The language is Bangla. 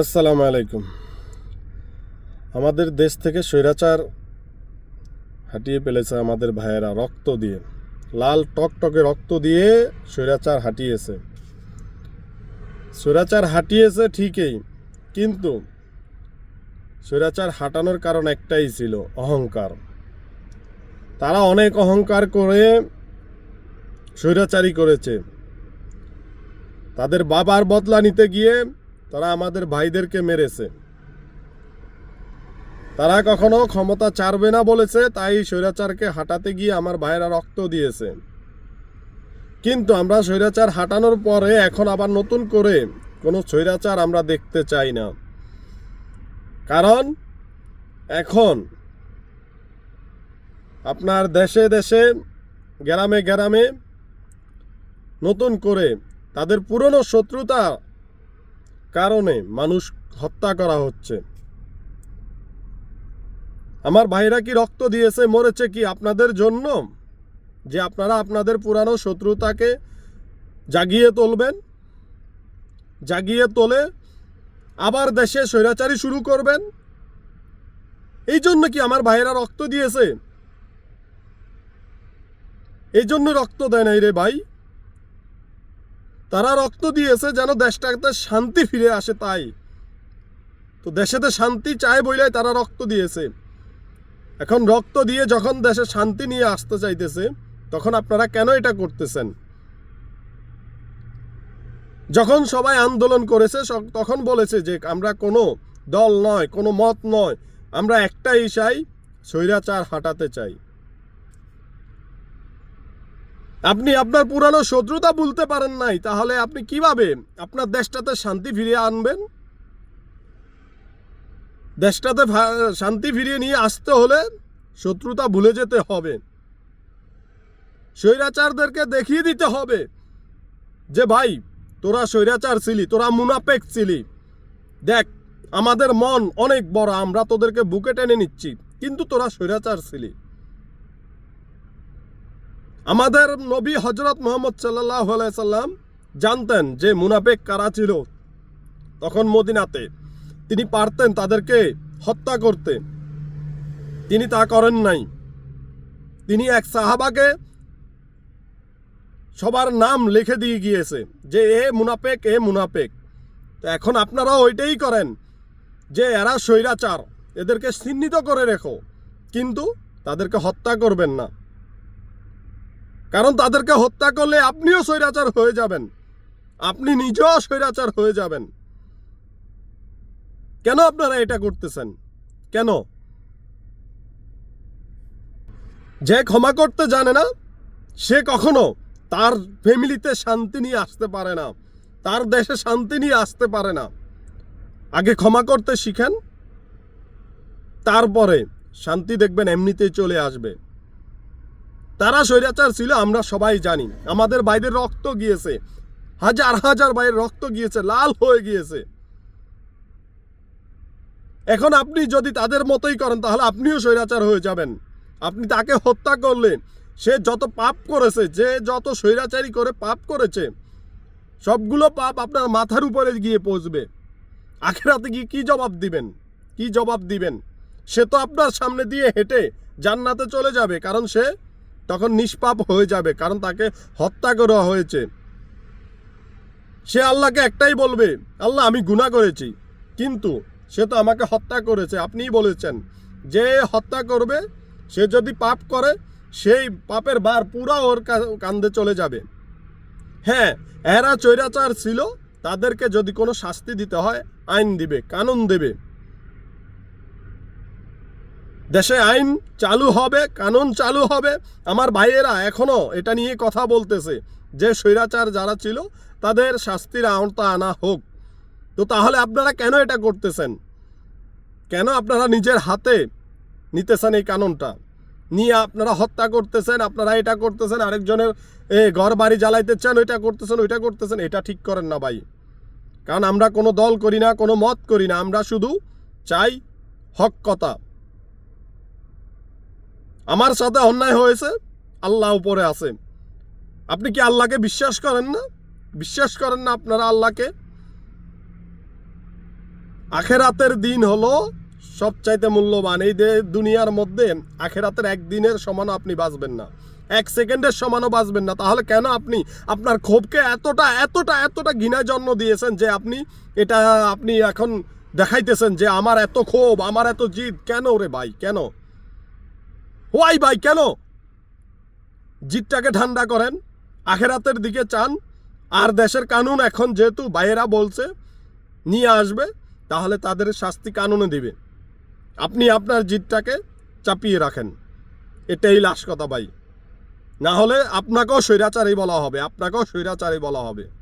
আসসালামু আলাইকুম। আমাদের দেশ থেকে স্বৈরাচার হাঁটিয়ে ফেলেছে আমাদের ভাইয়েরা রক্ত দিয়ে। লাল টকটকে রক্ত দিয়ে স্বৈরাচার হাঁটিয়েছে। স্বৈরাচার হাঁটিয়েছে ঠিকই, কিন্তু স্বৈরাচার হাঁটানোর কারণ একটাই ছিল, অহংকার। তারা অনেক অহংকার করে স্বৈরাচারী করেছে। তাদের বাবার বদলা নিতে গিয়ে তারা আমাদের ভাইদেরকে মেরেছে। তারা কখনো ক্ষমতা চারবে না বলেছে, তাই স্বৈরাচারকে হাঁটাতে গিয়ে আমার ভাইয়েরা রক্ত দিয়েছে। কিন্তু আমরা স্বৈরাচার হাঁটানোর পরে এখন আবার নতুন করে কোনো স্বৈরাচার আমরা দেখতে চাই না। কারণ এখন আপনার দেশে দেশে, গ্রামে গ্রামে নতুন করে তাদের পুরনো শত্রুতা কারণে মানুষ হত্যা করা হচ্ছে। আমার ভাইরা কি রক্ত দিয়েছে, মরেছে কি আপনাদের জন্য? যে আপনারা আপনাদের পুরানো শত্রুতাকে জাগিয়ে তুলবেন, জাগিয়ে তোলে আবার দেশে স্বৈরাচারী শুরু করবেন? এই জন্য কি আমার ভাইয়েরা রক্ত দিয়েছে? এই জন্য রক্ত দেয় নাই রে ভাই। তারা রক্ত দিয়েছে যেন দেশটাতে শান্তি ফিরে আসে তাই। তো দেশেতে শান্তি চায় বইলাই তারা রক্ত দিয়েছে। এখন রক্ত দিয়ে যখন দেশে শান্তি নিয়ে আসতে চাইতেছে, তখন আপনারা কেন এটা করতেছেন? যখন সবাই আন্দোলন করেছে তখন বলেছে যে আমরা কোনো দল নয়, কোনো মত নয়, আমরা একটাই চাই, স্বৈরাচার হাঁটাতে চাই। আপনি আপনার পুরানো শত্রুতা বলতে পারেন নাই, তাহলে আপনি কীভাবে আপনার দেশটাতে শান্তি ফিরিয়ে আনবেন? দেশটাতে শান্তি ফিরিয়ে নিয়ে আসতে হলে শত্রুতা ভুলে যেতে হবে। স্বৈরাচারদেরকে দেখিয়ে দিতে হবে যে, ভাই, তোরা স্বৈরাচার ছিলি, তোরা মুনাফেক ছিলি। দেখ, আমাদের মন অনেক বড়, আমরা তোদেরকে বুকে টেনে নিচ্ছি, কিন্তু তোরা স্বৈরাচার ছিলি। আমাদের নবী হজরত মোহাম্মদ সাল্লাহ সাল্লাম জানতেন যে মুনাফেক কারা ছিল তখন মদিনাতে। তিনি পারতেন তাদেরকে হত্যা করতে। তিনি তা করেন নাই। তিনি এক সাহাবাকে সবার নাম লিখে দিয়ে গিয়েছে যে, এ মুনাফেক এ মুনাফেক। তো এখন আপনারাও ওইটাই করেন যে, এরা স্বৈরাচার। এদেরকে চিহ্নিত করে রেখো। কিন্তু তাদেরকে হত্যা করবেন না। কারণ তাদেরকে হত্যা করলে আপনিও স্বৈরাচার হয়ে যাবেন। আপনি নিজেও স্বৈরাচার হয়ে যাবেন। কেন আপনারা এটা করতেছেন? কেন? যে ক্ষমা করতে জানে না, সে কখনো তার ফ্যামিলিতে শান্তি নিয়ে আসতে পারে না, তার দেশে শান্তি নিয়ে আসতে পারে না। আগে ক্ষমা করতে শিখেন, তারপরে শান্তি দেখবেন এমনিতেই চলে আসবে। তারা স্বৈরাচার ছিল, আমরা সবাই জানি। আমাদের বাইরের রক্ত গিয়েছে। হাজার হাজার বাইরের রক্ত গিয়েছে, লাল হয়ে গিয়েছে। এখন আপনি যদি তাদের মতোই করেন, তাহলে আপনিও স্বৈরাচার হয়ে যাবেন। আপনি তাকে হত্যা করলেন সে যত পাপ করেছে, যে যত স্বৈরাচারী করে পাপ করেছে, সবগুলো পাপ আপনার মাথার উপরে গিয়ে পৌঁছবে। আখেরাতে গিয়ে কি জবাব দিবেন? কি জবাব দিবেন? সে তো আপনার সামনে দিয়ে হেঁটে জান্নাতে চলে যাবে, কারণ সে তখন নিষ্পাপ হয়ে যাবে, কারণ তাকে হত্যা করা হয়েছে। সে আল্লাহকে একটাই বলবে, আল্লাহ, আমি গুনাহ করেছি, কিন্তু সে তো আমাকে হত্যা করেছে। আপনিই বলেছেন, যে হত্যা করবে, সে যদি পাপ করে, সেই পাপের বার পুরা ওর কান্দে চলে যাবে। হ্যাঁ এরা চৈরাচার ছিল, তাদেরকে যদি কোনো শাস্তি দিতে হয়, আইন দিবে, কানুন দেবে। দেশে আইন চালু হবে, কানুন চালু হবে। আমার ভাইয়েরা এখনও এটা নিয়ে কথা বলতেছে, যে স্বৈরাচার যারা ছিল, তাদের শাস্তির আওতা আনা হোক। তো তাহলে আপনারা কেন এটা করতেছেন? কেন আপনারা নিজের হাতে নিতেছেন এই কানুনটা? নিয়ে আপনারা হত্যা করতেছেন, আপনারা এটা করতেছেন, আরেকজনের, এ, ঘর বাড়ি জ্বালাইতে চান ওইটা করতেছেন ওইটা করতেছেন, এটা ঠিক করেন না ভাই। কারণ আমরা কোনো দল করি না, কোনো মত করি না, আমরা শুধু চাই হক কথা। আমার সাথে অন্যায় হয়েছে, আল্লাহ উপরে আছে। আপনি কি আল্লাহকে বিশ্বাস করেন না? বিশ্বাস করেন না আপনারা আল্লাহকে? আখেরাতের দিন হলো সবচাইতে মূল্যবান। এই দুনিয়ার মধ্যে আখেরাতের একদিনের সমানও আপনি বাঁচবেন না। এক সেকেন্ডের সমানও বাঁচবেন না। তাহলে কেন আপনি আপনার ক্ষোভকে এতটা এতটা এতটা ঘৃণায় জন্ম দিয়েছেন যে আপনি এটা আপনি এখন দেখাইতেছেন যে আমার এত ক্ষোভ, আমার এত জিদ। কেন রে ভাই? কেন? ওয়াই ভাই, কেন? জিদটাকে ঠান্ডা করেন, আখেরাতের দিকে চান, আর দেশের কানুন এখন যেহেতু বাইরা বলছে, নিয়ে আসবে, তাহলে তাদের শাস্তি কানুনে দিবে। আপনি আপনার জিদটাকে চাপিয়ে রাখেন। এটাই লাশ কথা ভাই। না হলে আপনাকেও স্বৈরাচারী বলা হবে, আপনাকেও স্বৈরাচারী বলা হবে।